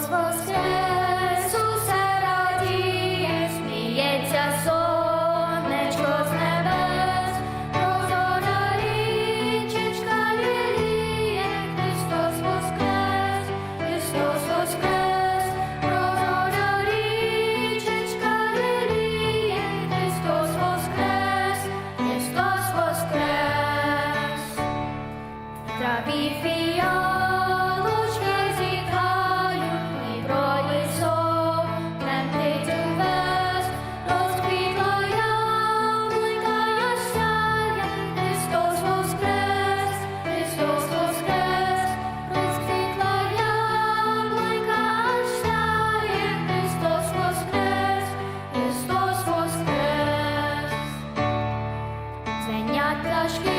воскрес, усе радіє, сміється сонечко з небес, прозора річечка ліліє, Христос воскрес, Христос воскрес, прозора річечка ліліє, Христос воскрес, Христос воскрес. Траві Flash. que